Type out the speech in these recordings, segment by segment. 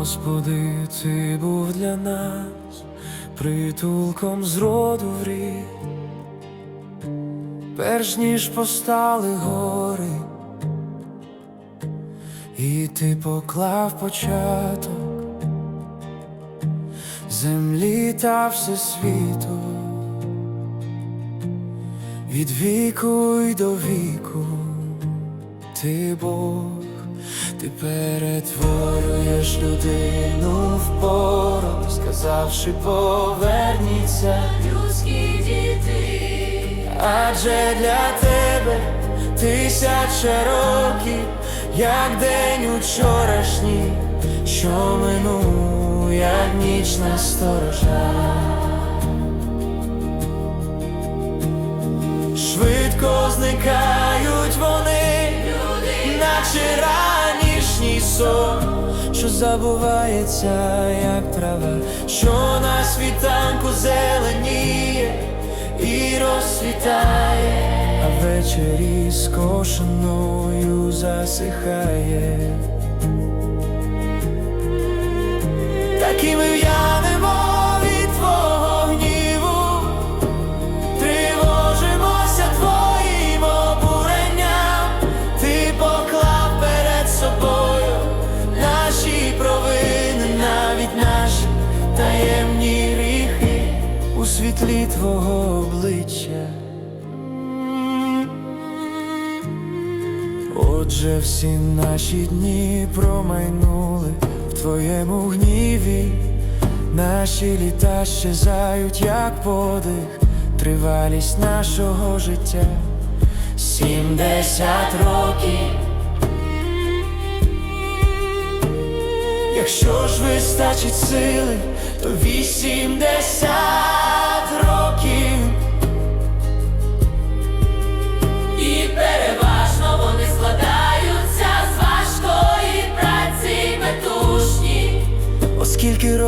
Господи, ти був для нас притулком з роду в рід, перш ніж постали гори, і ти поклав початок землі та всесвіту, від віку й до віку, ти Бог. Ти перетворюєш людину в порох, сказавши поверніться, людські діти, адже для тебе тисяча років, як день учорашній, що минув, як нічна сторожа. Швидко зникають вони, люди, наче ранішній сон, що забувається, як трава, що на світанку зеленіє і розсвітає, а ввечері скошеною засихає. Такими в'янемо обличчя. Отже, всі наші дні промайнули в твоєму гніві, наші літа щезають, як подих, тривалість нашого життя. Сімдесят років. Якщо ж вистачить сили, то вісімдесят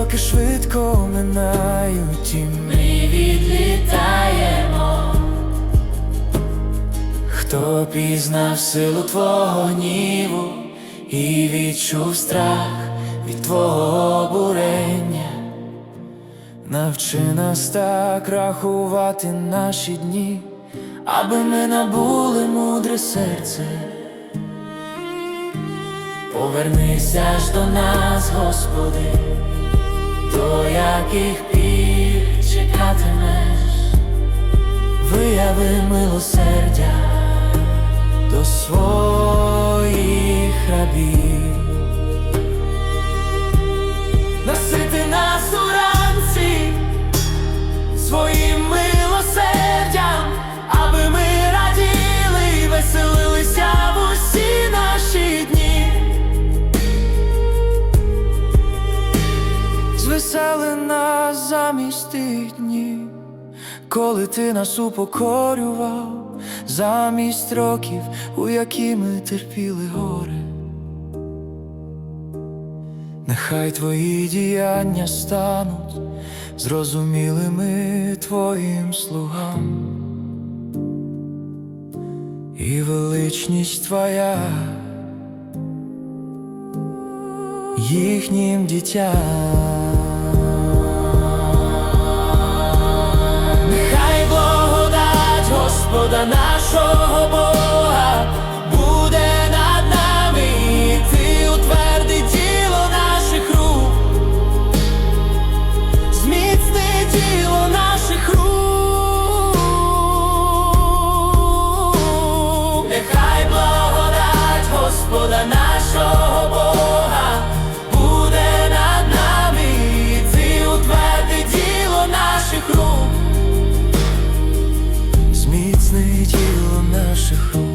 роки швидко минають, і ми відлітаємо, Хто пізнав силу твого гніву і відчув страх від твого обурення, навчи нас так рахувати наші дні, аби ми набули мудре серце. Повернися ж до нас, Господи, до яких пір чекатимеш вияви милосердя до своїх рабів. Нас замість тих днів, коли ти нас упокорював, замість років, у які ми терпіли горе. Нехай твої діяння стануть зрозумілими твоїм слугам, і величність твоя їхнім дітям. Нехай благодать Господа нашого 时候